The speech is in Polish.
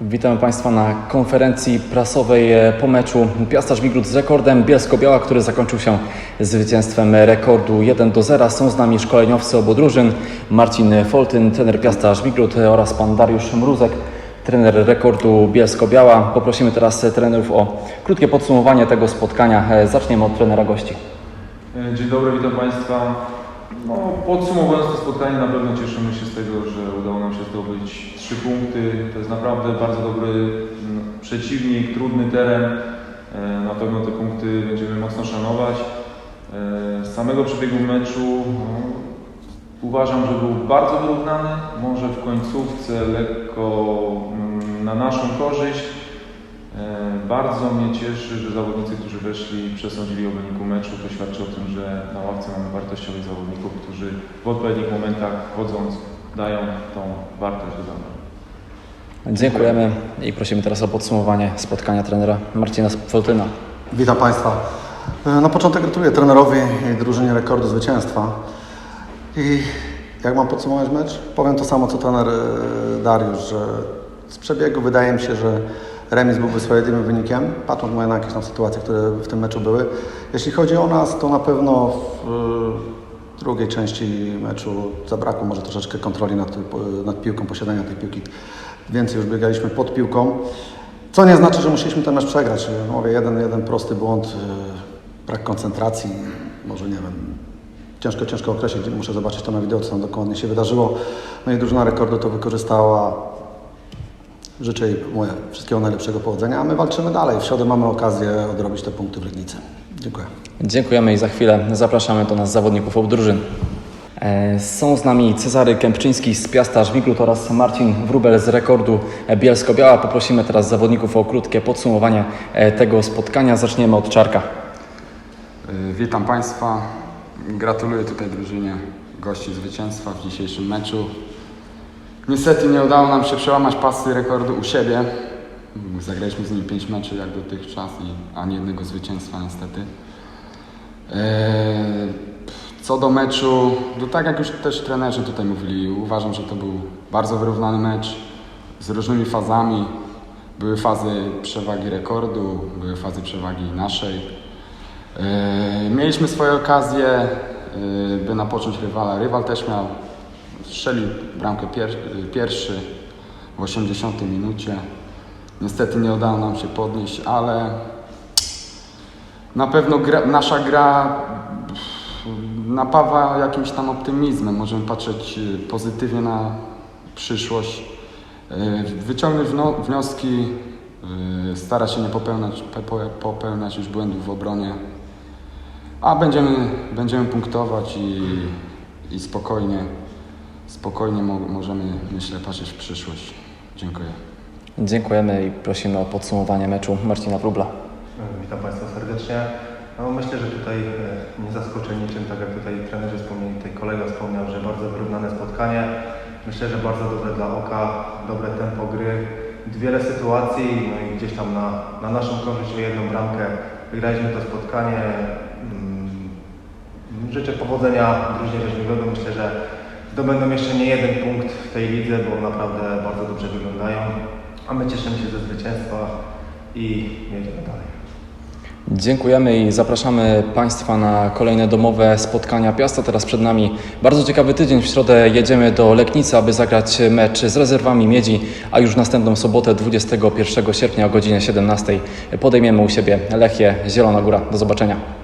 Witamy Państwa na konferencji prasowej e, po meczu Piasta Żwigród z rekordem Bielsko-Biała, który zakończył się zwycięstwem rekordu 1 do 0. Są z nami szkoleniowcy obu drużyn, Marcin Foltyn, trener Piasta Żwigród oraz pan Dariusz Mruzek, trener rekordu Bielsko-Biała. Poprosimy teraz e, trenerów o krótkie podsumowanie tego spotkania. E, Zaczniemy od trenera gości. E, Dzień dobry, witam Państwa. No, podsumowując to spotkanie, na pewno cieszymy się z tego, że udało nam się zdobyć trzy punkty. To jest naprawdę bardzo dobry mm, przeciwnik, trudny teren. E, Na pewno te punkty będziemy mocno szanować. E, Z samego przebiegu meczu no, uważam, że był bardzo wyrównany. Może w końcówce lekko mm, na naszą korzyść. E, Bardzo mnie cieszy, że zawodnicy, którzy weszli, przesądzili o wyniku meczu. To świadczy o tym, że na ławce mamy wartościowych zawodników, którzy w odpowiednich momentach wchodząc dają tą wartość dodaną. Dziękujemy i prosimy teraz o podsumowanie spotkania trenera Marcina Foltyna. Witam Państwa. E, Na początek gratuluję trenerowi i drużynie rekordu zwycięstwa. I jak mam podsumować mecz? Powiem to samo co trener e, Dariusz, że z przebiegu wydaje mi się, że remis byłby sprawiedliwym wynikiem, patrząc na jakieś tam sytuacje, które w tym meczu były. Jeśli chodzi o nas, to na pewno w e, drugiej części meczu zabrakło może troszeczkę kontroli nad, nad piłką, posiadania tej piłki. Więcej już biegaliśmy pod piłką. Co nie znaczy, że musieliśmy ten mecz przegrać. Mówię, jeden, jeden prosty błąd, yy, brak koncentracji, może nie wiem, ciężko, ciężko określić, muszę zobaczyć to na wideo, co tam dokładnie się wydarzyło. No i drużyna rekordu to wykorzystała. Życzę jej mówię, wszystkiego najlepszego powodzenia, a my walczymy dalej. W środę mamy okazję odrobić te punkty w Legnicy. Dziękuję. Dziękujemy i za chwilę zapraszamy do nas zawodników obu drużyn. E, Są z nami Cezary Kępczyński z Piasta Żwigród oraz Marcin Wróbel z rekordu Bielsko-Biała. Poprosimy teraz zawodników o krótkie podsumowanie e, tego spotkania. Zaczniemy od Czarka. Y, Witam Państwa. Gratuluję tutaj drużynie gości zwycięstwa w dzisiejszym meczu. Niestety nie udało nam się przełamać pasy rekordu u siebie. Zagraliśmy z nimi 5 meczy jak dotychczas, i ani jednego zwycięstwa niestety. Eee, Co do meczu, no tak jak już też trenerzy tutaj mówili, uważam, że to był bardzo wyrównany mecz z różnymi fazami. Były fazy przewagi rekordu, były fazy przewagi naszej. Eee, Mieliśmy swoje okazje, eee, by napocząć rywala. Rywal też miał, strzelił bramkę pier pierwszy w 80 minucie. Niestety nie udało nam się podnieść, ale na pewno gra, nasza gra napawa jakimś tam optymizmem. Możemy patrzeć e, pozytywnie na przyszłość, e, wyciągnąć wnioski, e, starać się nie popełniać, pope- popełniać już błędów w obronie, a będziemy, będziemy punktować i, i spokojnie, spokojnie mo- możemy, myślę, patrzeć w przyszłość. Dziękuję. Dziękujemy i prosimy o podsumowanie meczu Marcina Wróbla. Witam Państwa serdecznie. No, myślę, że tutaj e, nie zaskoczę niczym, tak jak tutaj trenerzy wspomnieli, tutaj kolega wspomniał, że bardzo wyrównane spotkanie. Myślę, że bardzo dobre dla oka, dobre tempo gry, wiele sytuacji, no i gdzieś tam na, na naszą korzyść o jedną bramkę wygraliśmy to spotkanie. Mm, Życzę powodzenia drużynie Rzeźniowego. Zdobędą jeszcze nie jeden punkt w tej lidze, bo naprawdę bardzo dobrze wyglądają. A my cieszymy się ze zwycięstwa i jedziemy dalej. Dziękujemy i zapraszamy Państwa na kolejne domowe spotkania Piasta. Teraz przed nami bardzo ciekawy tydzień. W środę jedziemy do Leknicy, aby zagrać mecz z rezerwami Miedzi, a już następną sobotę 21 sierpnia o godzinie 17 podejmiemy u siebie Lechię Zielona Góra. Do zobaczenia.